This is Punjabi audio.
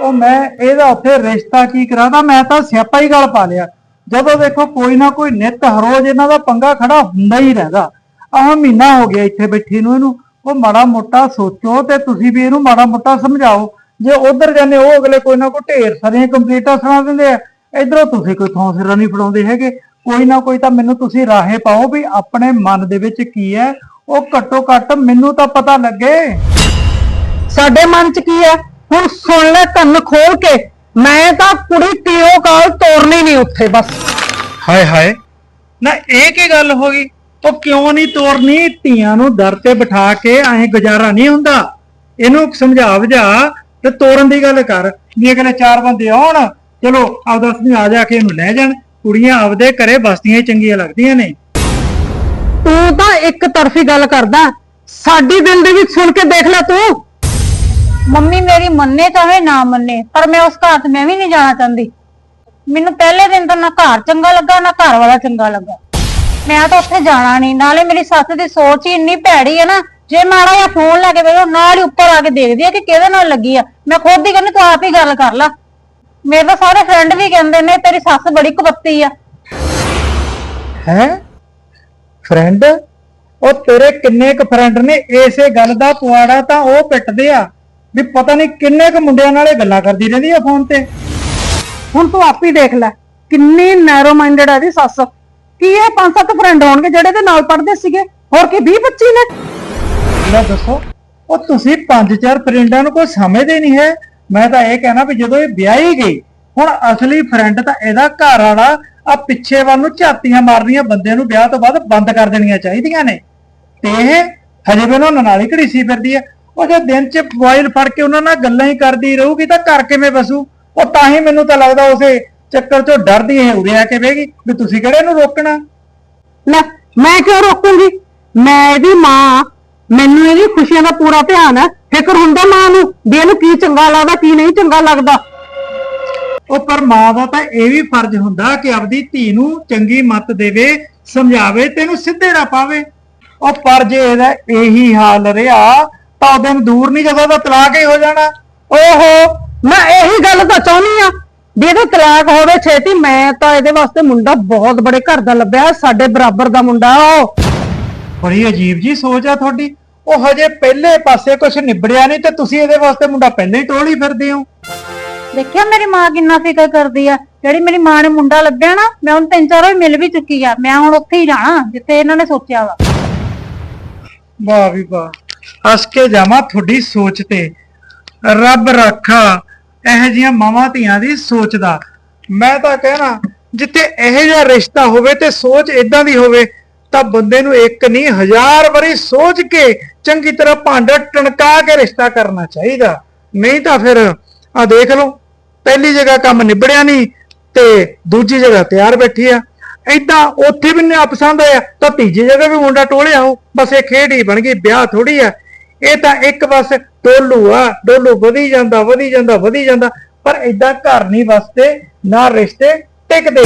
ਉਹ ਮੈਂ ਇਹਦਾ ਉੱਥੇ ਰਿਸ਼ਤਾ ਕੀ ਕਰਾਦਾ? ਮੈਂ ਤਾਂ ਸਿਆਪਾ ਹੀ ਗੱਲ ਪਾ ਲਿਆ। ਜਦੋਂ ਦੇਖੋ ਕੋਈ ਨਾ ਕੋਈ ਨਿੱਤ ਹਰੋਜ਼ ਇਹਨਾਂ ਦਾ ਪੰਗਾ ਖੜਾ ਹੁੰਦਾ ਹੀ ਰਹਿੰਦਾ। ਆਹ ਮਹੀਨਾ ਹੋ ਗਿਆ ਇੱਥੇ ਬੈਠੀ ਨੂੰ ਇਹਨੂੰ। ਉਹ ਮਾੜਾ ਮੋਟਾ ਸੋਚੋ ਤੇ ਤੁਸੀਂ ਵੀ ਇਹਨੂੰ ਮਾੜਾ ਮੋਟਾ ਸਮਝਾਓ। ਜੇ ਉਧਰ ਜਾਂਦੇ ਉਹ ਅਗਲੇ ਕੋਈ ਨਾ ਕੋਈ ਢੇਰ ਸਾਰੀਆਂ ਕੰਪਲੀਟਾਂ ਸੁਣਾ ਦਿੰਦੇ ਆ। ਇਧਰੋਂ ਤੁਸੀਂ ਕੋਈ ਥਾਂ ਸਿਰਾ ਨਹੀਂ ਫੜਾਉਂਦੇ ਹੈਗੇ। ਕੋਈ ਨਾ ਕੋਈ ਤਾਂ ਮੈਨੂੰ ਤੁਸੀਂ ਰਾਹੇ ਪਾਓ ਵੀ ਆਪਣੇ ਮਨ ਦੇ ਵਿੱਚ ਕੀ ਹੈ। ਉਹ ਘੱਟੋ ਘੱਟ ਮੈਨੂੰ ਤਾਂ ਪਤਾ ਲੱਗੇ। ਸਾਡੇ ਮਨ 'ਚ ਕੀ ਹੈ? ਹੁਣ ਸੁਣ ਲੈ ਕੰਨ ਖੋਲ ਕੇ। ਮੈਂ ਤਾਂ ਕੁੜੀ ਤੀਓ ਕਾਲ ਤੋਰਨੀ ਨਹੀਂ ਉੱਥੇ ਬਸ। ਹਾਏ ਹਾਏ। ਨਾ ਇਹ ਕੀ ਗੱਲ ਹੋ ਗਈ? ਉਹ ਕਿਉਂ ਨਹੀਂ ਤੋਰਨੀ? ਧੀਆਂ ਨੂੰ ਦਰ ਤੇ ਬਿਠਾ ਕੇ ਐਂ ਗੁਜ਼ਾਰਾ ਨਹੀਂ ਹੁੰਦਾ। ਇਹਨੂੰ ਸਮਝਾ ਬੁਝਾ ਤੇ ਤੋਰਨ ਦੀ ਗੱਲ ਕਰ। ਵੀ ਅਗਲੇ ਚਾਰ ਬੰਦੇ ਆਉਣ ਚਲੋ ਆਪਦਾ ਸਮਝਾ ਜਾ ਕੇ ਇਹਨੂੰ ਲੈ ਜਾਣ। ਕੁੜੀਆਂ ਆਪਦੇ ਘਰੇ ਬਸਤੀਆਂ ਹੀ ਚੰਗੀਆਂ ਲੱਗਦੀਆਂ ਨੇ। ਤੂੰ ਤਾਂ ਇੱਕ ਤਰਫੀ ਗੱਲ ਕਰਦਾ। ਸਾਡੀ ਦਿਲ ਦੇ ਵਿੱਚ ਸੁਣ ਕੇ ਦੇਖ ਲੈ ਤੂੰ। ਮੰਮੀ ਮੇਰੀ ਮੰਨੇ ਚਾਹੇ ਨਾ ਮੰਨੇ, ਪਰ ਮੈਂ ਉਸ ਘਰ 'ਚ ਮੈਂ ਵੀ ਨਹੀਂ ਜਾਣਾ ਚਾਹੁੰਦੀ। ਮੈਨੂੰ ਪਹਿਲੇ ਦਿਨ ਤੋਂ ਨਾ ਘਰ ਚੰਗਾ ਲੱਗਾ, ਨਾ ਘਰ ਵਾਲਾ ਚੰਗਾ ਲੱਗਾ। ਮੈਂ ਤਾਂ ਉੱਥੇ ਜਾਣਾ ਨਹੀਂ, ਨਾਲੇ ਮੇਰੀ ਸੱਸ ਦੀ ਸੋਚ ਹੀ ਇੰਨੀ ਭੈੜੀ ਹੈ ਨਾ, ਜੇ ਮਾੜਾ ਜਿਹਾ ਫੋਨ ਲੈ ਕੇ ਵੇਖੋ ਨਾਲ ਹੀ ਉੱਪਰ ਆ ਕੇ ਦੇਖਦੀ ਆ ਕਿ ਕਿਹਦੇ ਨਾਲ ਲੱਗੀ ਆ। ਮੈਂ ਖੁਦ ਹੀ ਕਹਿੰਦੀ, ਤੂੰ ਆਪ ਹੀ ਗੱਲ ਕਰ ਲੈ। ਮੇਰੇ ਤਾਂ ਸਾਰੇ ਫਰੈਂਡ ਵੀ ਕਹਿੰਦੇ ਨੇ, ਤੇਰੀ ਸੱਸ ਬੜੀ ਕੁਪੱਤੀ ਆ। ਹੈ? ਫਰੈਂਡ ਉਹ ਤੇਰੇ ਕਿੰਨੇ ਕੁ ਫਰੈਂਡ ਨੇ? ਇਸੇ ਗੱਲ ਦਾ ਪੁਆੜਾ ਤਾਂ ਉਹ ਪਿੱਟਦੇ ਆ। ਵੀ ਪਤਾ ਨਹੀਂ ਕਿੰਨੇ ਕੁ ਮੁੰਡਿਆਂ ਨਾਲ ਇਹ ਗੱਲਾਂ ਕਰਦੀ ਰਹਿੰਦੀ ਆ ਫੋਨ ਤੇ। ਹੁਣ ਤੂੰ ਆਪ ਹੀ ਦੇਖ ਲੈ ਕਿੰਨੀ ਨੈਰੋ ਮਾਈਂਡਡ ਹੈ ਦੀ ਸੱਸ। ਕੀ ਇਹ ਪੰਜ ਸੱਤ ਫਰੈਂਡ ਹੋਣਗੇ ਜਿਹੜੇ ਦੇ ਨਾਲ ਪੜ੍ਹਦੇ ਸੀਗੇ? ਹੋਰ ਕੀ 20 25 ਨੇ? ਲੈ ਦੱਸੋ ਉਹ ਤੁਸੀਂ ਪੰਜ ਚਾਰ ਫਰੈਂਡਾਂ ਨੂੰ ਕੋਈ ਸਮਝਦੇ ਨਹੀਂ ਹੈ। ਮੈਂ ਤਾਂ ਇਹ ਕਹਿਣਾ ਵੀ ਜਦੋਂ ਇਹ ਵਿਆਹੀ ਗਈ ਹੁਣ ਅਸਲੀ ਫਰੈਂਡ ਤਾਂ ਇਹਦਾ ਘਰ ਵਾਲਾ ਆ ਪਿੱਛੇ ਵੱਲ ਨੂੰ ਝਾਤੀਆਂ ਮਾਰਨੀਆਂ ਬੰਦਿਆਂ ਨੂੰ ਵਿਆਹ ਤੋਂ ਬਾਅਦ ਬੰਦ ਕਰ ਦੇਣੀਆਂ ਚਾਹੀਦੀਆਂ ਨੇ। ਤੇ ਇਹ ਹਜੇ ਵੀ ਉਹਨਾਂ ਨਾਲ ਹੀ ਘੜੀਸੀ ਫਿਰਦੀ ਆ। ਉਹ ਜੇ ਦਿਨ 'ਚ ਮੋਬਾਈਲ ਫੜ ਕੇ ਉਹਨਾਂ ਨਾਲ ਗੱਲਾਂ ਹੀ ਕਰਦੀ ਰਹੂਗੀ ਤਾਂ ਘਰ ਕਿਵੇਂ ਬਸੂ? ਉਹ ਤਾਂ ਹੀ ਮੈਨੂੰ ਤਾਂ ਲੱਗਦਾ ਉਸੇ ਚੱਕਰ 'ਚੋਂ ਡਰਦੀ ਇਹ ਉਰੇ ਆ ਕੇ ਬਹਿਗੀ ਵੀ ਤੁਸੀਂ ਕਿਹੜੇ ਨੂੰ ਰੋਕਣਾ? ਲੈ ਮੈਂ ਕਿਉਂ ਰੋਕੂੰਗੀ? ਮੈਂ ਇਹਦੀ ਮਾਂ ਮੈਨੂੰ ਇਹਦੀ ਖੁਸ਼ੀਆਂ ਦਾ ਪੂਰਾ ਧਿਆਨ ਹੈ ਫਿਕਰ ਹੁੰਦਾ ਮਾਂ ਨੂੰ ਵੀ ਇਹਨੂੰ ਕੀ ਚੰਗਾ ਲੱਗਦਾ ਕੀ ਨਹੀਂ ਚੰਗਾ ਲੱਗਦਾ। ਉਹ ਪਰ ਮਾਂ ਦਾ ਤਾਂ ਇਹ ਵੀ ਫਰਜ਼ ਹੁੰਦਾ ਕਿ ਆਪਦੀ ਧੀ ਨੂੰ ਚੰਗੀ ਮੱਤ ਦੇਵੇ ਸਮਝਾਵੇ ਤੇ ਇਹਨੂੰ ਸਿੱਧੇ ਨਾ ਪਾਵੇ। ਉਹ ਪਰ ਜੇ ਇਹਦਾ ਇਹੀ ਹਾਲ ਰਿਹਾ ਤਾਂ ਉਹ ਦਿਨ ਦੂਰ ਨਹੀਂ ਜਦੋਂ ਦਾ ਤਲਾਕ ਹੀ ਹੋ ਜਾਣਾ। ਓਹੋ ਮੈਂ ਇਹੀ ਗੱਲ ਤਾਂ ਚਾਹੁੰਦੀ ਆ ਵੀ ਇਹਦਾ ਤਲਾਕ ਹੋਵੇ ਛੇਤੀ ਮੈਂ ਤਾਂ ਇਹਦੇ ਵਾਸਤੇ ਮੁੰਡਾ ਬਹੁਤ ਬੜੇ ਘਰ ਦਾ ਲੱਭਿਆ ਸਾਡੇ ਬਰਾਬਰ ਦਾ ਮੁੰਡਾ ਉਹ। ਬੜੀ ਅਜੀਬ ਜੀ ਸੋਚ ਆ ਤੁਹਾਡੀ। ਉਹ ਹਜੇ ਪਹਿਲੇ ਪਾਸੇ ਕੁਝ ਨਿਬੜਿਆ ਨਹੀਂ ਤੇ ਤੁਸੀਂ ਇਹਦੇ ਵਾਸਤੇ ਮੁੰਡਾ ਪਹਿਲੇ ਹੀ ਟੋਲ ਹੀ ਫਿਰਦੇ ਹੋ। ਦੇਖਿਆ ਮੇਰੀ ਮਾਂ ਕਿੰਨਾ ਫਿਕਰ ਕਰਦੀ ਆ। ਜਿਹੜੀ ਮੇਰੀ ਮਾਂ ਨੇ ਮੁੰਡਾ ਲੱਭਿਆ ਨਾ ਮੈਂ ਉਹਨੂੰ ਤਿੰਨ ਚਾਰ ਵਾਰ ਮਿਲ ਵੀ ਚੁੱਕੀ ਆ। ਮੈਂ ਹੁਣ ਉੱਥੇ ਹੀ ਜਾਣਾ ਜਿੱਥੇ ਇਹਨਾਂ ਨੇ ਸੋਚਿਆ ਵਾ। ਵਾਹ ਵੀ ਵਾਹ। ਹੱਸ ਕੇ ਜਾਵਾਂ ਤੁਹਾਡੀ ਸੋਚ ਤੇ। ਰੱਬ ਰਾਖਾ, ਇਹੋ ਜੀਆਂ ਮਾਵਾਂ ਧੀਆਂ ਦੀ ਸੋਚ ਦਾ। ਮੈਂ ਤਾਂ ਕਹਿਣਾ, ਜਿੱਥੇ ਇਹੋ ਜਿਹਾ ਰਿਸ਼ਤਾ ਹੋਵੇ ਤੇ ਸੋਚ ਇਦਾਂ ਦੀ ਹੋਵੇ, ਤਾਂ ਬੰਦੇ ਨੂੰ ਇੱਕ ਨਹੀਂ, ਹਜ਼ਾਰ ਵਾਰੀ ਸੋਚ ਕੇ ਚੰਗੀ ਤਰ੍ਹਾਂ ਭਾਂਡਾ ਟਣਕਾ ਕੇ ਰਿਸ਼ਤਾ ਕਰਨਾ ਚਾਹੀਦਾ। ਨਹੀਂ ਤਾਂ ਫਿਰ ਆ ਦੇਖ ਲਓ, ਪਹਿਲੀ ਜਗ੍ਹਾ ਕੰਮ ਨਿਬੜਿਆ ਨਹੀਂ ਤੇ ਦੂਜੀ ਜਗ੍ਹਾ ਤਿਆਰ ਬੈਠੀ ਆ। ਏਦਾਂ ਉੱਥੇ ਵੀ ਨਾ ਪਸੰਦ ਆਇਆ ਤਾਂ ਤੀਜੀ ਜਗ੍ਹਾ ਵੀ ਮੁੰਡਾ ਟੋਲਿਆ ਹੋ ਬਸ ਇਹ ਖੇਡ ਹੀ ਬਣ ਗਈ, ਵਿਆਹ ਥੋੜੀ ਆ। ਇਹ ਤਾਂ ਇੱਕ ਬਸ ਟੋਲੂ ਆ, ਡੋਲੂ ਵਧੀ ਜਾਂਦਾ ਵਧੀ ਜਾਂਦਾ ਵਧੀ ਜਾਂਦਾ, ਪਰ ਏਦਾਂ ਘਰ ਨਹੀਂ ਵਸਦੇ, ਨਾ ਰਿਸ਼ਤੇ ਟਿਕਦੇ।